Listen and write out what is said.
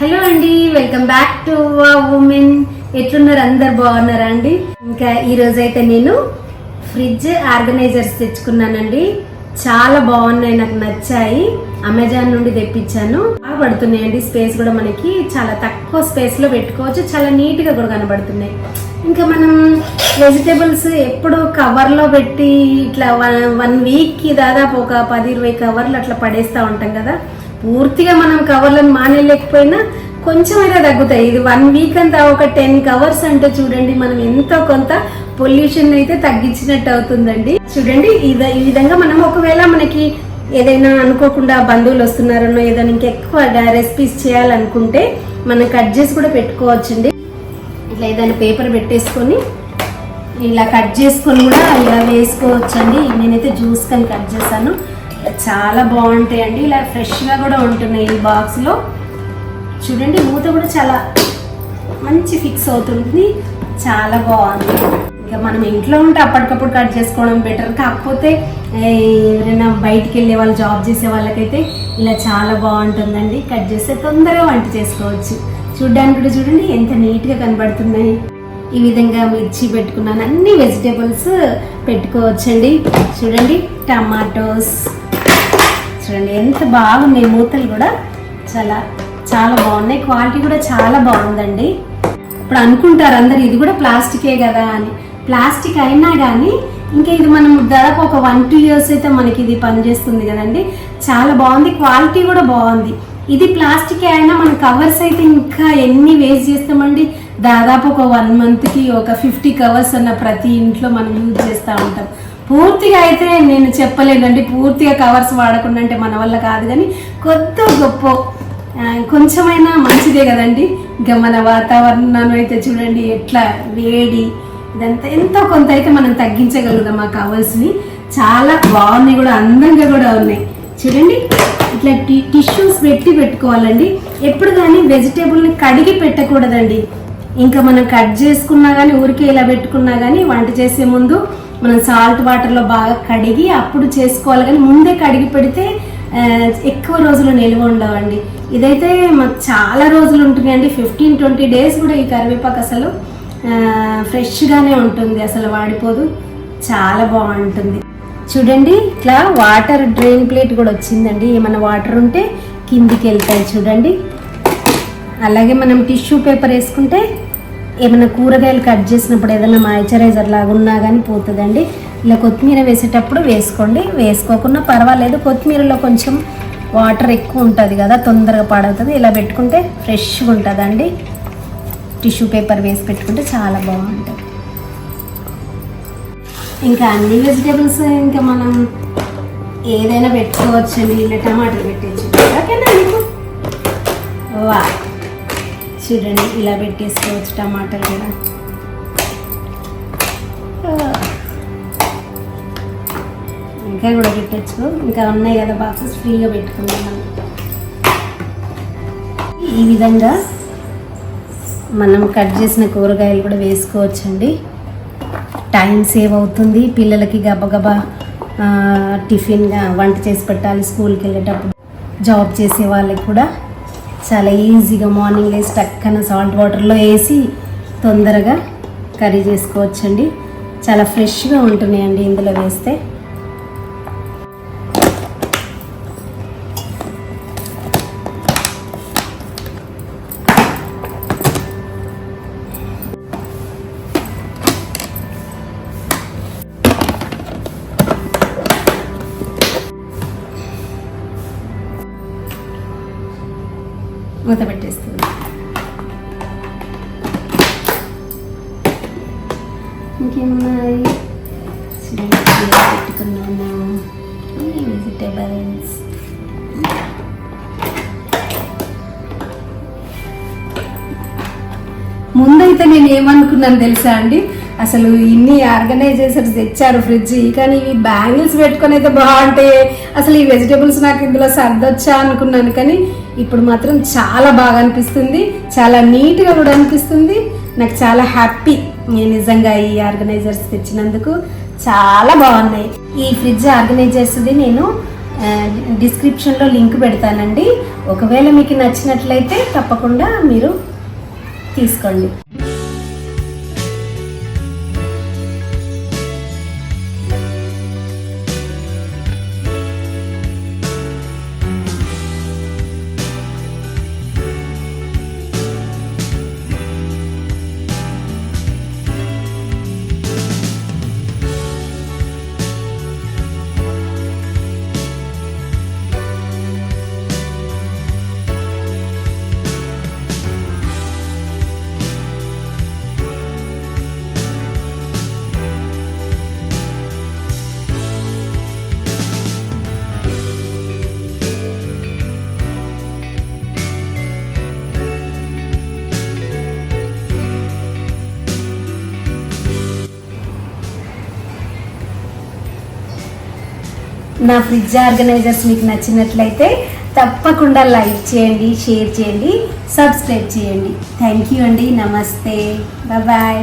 Hello అండి welcome back to women. ఎట్లున్నారు? అందరు బాగున్నారా అండి? ఇంకా ఈరోజైతే అయితే నేను ఫ్రిడ్జ్ ఆర్గనైజర్స్ తెచ్చుకున్నానండి. చాలా బాగున్నాయి నాకు నచ్చాయి. అమెజాన్ నుండి తెప్పించాను. బాగా పడుతున్నాయండి స్పేస్ కూడా మనకి చాలా తక్కువ స్పేస్లో పెట్టుకోవచ్చు. చాలా నీట్గా కూడా కనబడుతున్నాయి. ఇంకా మనం వెజిటేబుల్స్ ఎప్పుడు కవర్లో పెట్టి ఇట్లా వన్ వన్ వీక్కి దాదాపు ఒక పది ఇరవై కవర్లు అట్లా పడేస్తా ఉంటాం కదా. పూర్తిగా మనం కవర్లను మానేయలేకపోయినా కొంచెం తగ్గుతాయి. ఇది వన్ వీక్ అంతా ఒక టెన్ కవర్స్ అంటే చూడండి మనం ఎంతో కొంత పొల్యూషన్ అయితే తగ్గించినట్టు అవుతుందండి. చూడండి ఇద- ఈ విధంగా మనం ఒకవేళ మనకి ఏదైనా అనుకోకుండా బంధువులు వస్తున్నారనో ఏదైనా ఇంకెక్కువ రెసిపీస్ చేయాలనుకుంటే మనం కట్ చేసి కూడా పెట్టుకోవచ్చండి. ఇట్లా ఏదైనా పేపర్ పెట్టేసుకొని ఇలా కట్ చేసుకొని కూడా ఇలా వేసుకోవచ్చండి. నేనైతే జ్యూస్ కానీ కట్ చేశాను. చాలా బాగుంటాయండి. ఇలా ఫ్రెష్గా కూడా ఉంటున్నాయి ఈ బాక్స్లో. చూడండి మూత కూడా చాలా మంచి ఫిక్స్ అవుతుంది. చాలా బాగుంది. ఇంకా మనం ఇంట్లో ఉంటే అప్పటికప్పుడు కట్ చేసుకోవడం బెటర్. కాకపోతే ఎవరైనా బయటికి వెళ్ళే వాళ్ళు జాబ్ చేసే వాళ్ళకైతే ఇలా చాలా బాగుంటుందండి. కట్ చేస్తే తొందరగా వంట చేసుకోవచ్చు. చూడ్డానికి కూడా చూడండి ఎంత నీట్గా కనబడుతున్నాయి. ఈ విధంగా మిర్చి పెట్టుకున్నాను. అన్ని వెజిటేబుల్స్ పెట్టుకోవచ్చండి. చూడండి టమాటోస్. చూడండి ఎంత బాగున్నాయి మూతలు కూడా. చాలా చాలా బాగున్నాయి. క్వాలిటీ కూడా చాలా బాగుందండి. ఇప్పుడు అనుకుంటారు అందరు ఇది కూడా ప్లాస్టికే కదా అని. ప్లాస్టిక్ అయినా కానీ ఇంకా ఇది మనం దాదాపు ఒక వన్ టూ ఇయర్స్ అయితే మనకి ఇది పనిచేస్తుంది కదండి. చాలా బాగుంది క్వాలిటీ కూడా బాగుంది. ఇది ప్లాస్టిక్ అయినా మన కవర్స్ అయితే ఇంకా ఎన్ని వేస్ట్ చేస్తామండి? దాదాపు ఒక వన్ మంత్కి ఒక ఫిఫ్టీ కవర్స్ అన్న ప్రతి ఇంట్లో మనం యూజ్ చేస్తూ ఉంటాం. పూర్తిగా అయితే నేను చెప్పలేనండి పూర్తిగా కవర్స్ వాడకుండా అంటే మన వల్ల కాదు కానీ కొద్ది గొప్ప కొంచెమైనా మంచిదే కదండి. ఇంకా మన వాతావరణం అయితే చూడండి ఎట్లా వేడి ఇదంతా ఎంతో కొంత అయితే మనం తగ్గించగలుగుతాం ఆ కవర్స్ని చాలా బాగున్నాయి కూడా అందంగా కూడా ఉన్నాయి. చూడండి ఇట్లా టి- టిష్యూస్ పెట్టి పెట్టుకోవాలండి. ఎప్పుడు కానీ వెజిటేబుల్ని కడిగి పెట్టకూడదండి. ఇంకా మనం కట్ చేసుకున్నా కానీ ఊరికే ఇలా పెట్టుకున్నా కానీ వంట చేసే ముందు మనం సాల్ట్ వాటర్లో బాగా కడిగి అప్పుడు చేసుకోవాలి. కానీ ముందే కడిగి పెడితే ఎక్కువ రోజులు నిల్వ ఉండవండి. ఇదైతే మాకు చాలా రోజులు ఉంటున్నాయండి. ఫిఫ్టీన్ ట్వంటీ డేస్ కూడా ఈ కరివేపాకు అసలు ఫ్రెష్గానే ఉంటుంది. అసలు వాడిపోదు. చాలా బాగుంటుంది. చూడండి ఇట్లా వాటర్ డ్రైన్ ప్లేట్ కూడా వచ్చిందండి. ఏమైనా వాటర్ ఉంటే కిందికి వెళ్తాయి చూడండి. అలాగే మనం టిష్యూ పేపర్ వేసుకుంటే ఏమైనా కూరగాయలు కట్ చేసినప్పుడు ఏదైనా మాయిశ్చరైజర్ లాగా ఉన్నా కానీ పోతుందండి. ఇలా కొత్తిమీర వేసేటప్పుడు వేసుకోండి. వేసుకోకుండా పర్వాలేదు. కొత్తిమీరలో కొంచెం వాటర్ ఎక్కువ ఉంటుంది కదా తొందరగా పాడవుతుంది. ఇలా పెట్టుకుంటే ఫ్రెష్గా ఉంటుందండి. టిష్యూ పేపర్ వేసి పెట్టుకుంటే చాలా బాగుంటుంది. ఇంకా అన్ని వెజిటేబుల్స్ ఇంకా మనం ఏదైనా పెట్టుకోవచ్చండి. ఇలా టమాటాలు పెట్టచ్చు చూడండి ఇలా పెట్టేసుకోవచ్చు టమాటాలు కూడా. ఇంకా కూడా పెట్టచ్చు. ఇంకా ఉన్నాయి కదా బాక్సెస్ ఫ్రీగా పెట్టుకుందాం మనం. ఈ విధంగా మనం కట్ చేసిన కూరగాయలు కూడా వేసుకోవచ్చండి. టైం సేవ్ అవుతుంది. పిల్లలకి గబగబా టిఫిన్గా వంట చేసి పెట్టాలి స్కూల్కి వెళ్ళేటప్పుడు. జాబ్ చేసే వాళ్ళకి కూడా చాలా ఈజీగా మార్నింగ్ లేసి టక్కన సాల్ట్ వాటర్లో వేసి తొందరగా కర్రీ చేసుకోవచ్చండి. చాలా ఫ్రెష్గా ఉంటున్నాయండి ఇందులో వేస్తే. మూత పెట్టేస్తుంది. ఇంకేమున్నాయి? పెట్టుకున్నాము వెజిటేబుల్స్ ముందైతే నేను ఏమనుకున్నాను తెలుసా అండి? అసలు ఇన్ని ఆర్గనైజేషన్స్ తెచ్చారు ఫ్రిడ్జ్. కానీ ఇవి బ్యాంగిల్స్ పెట్టుకొని అయితే బాగుంటాయి అసలు ఈ వెజిటేబుల్స్ నాకు ఇందులో సర్దొచ్చా అనుకున్నాను. కానీ ఇప్పుడు మాత్రం చాలా బాగా అనిపిస్తుంది చాలా నీట్గా కూడా అనిపిస్తుంది. నాకు చాలా హ్యాపీ నేను నిజంగా ఈ ఆర్గనైజర్స్ తెచ్చినందుకు. చాలా బాగున్నాయి. ఈ ఫ్రిడ్జ్ ఆర్గనైజర్స్ది నేను డిస్క్రిప్షన్లో లింక్ పెడతానండి. ఒకవేళ మీకు నచ్చినట్లయితే తప్పకుండా మీరు తీసుకోండి. నా ఫ్రిడ్జ్ ఆర్గనైజర్స్ మీకు నచ్చినట్లయితే తప్పకుండా లైక్ చేయండి షేర్ చేయండి సబ్స్క్రైబ్ చేయండి. థ్యాంక్ యూ అండి నమస్తే. బాయ్.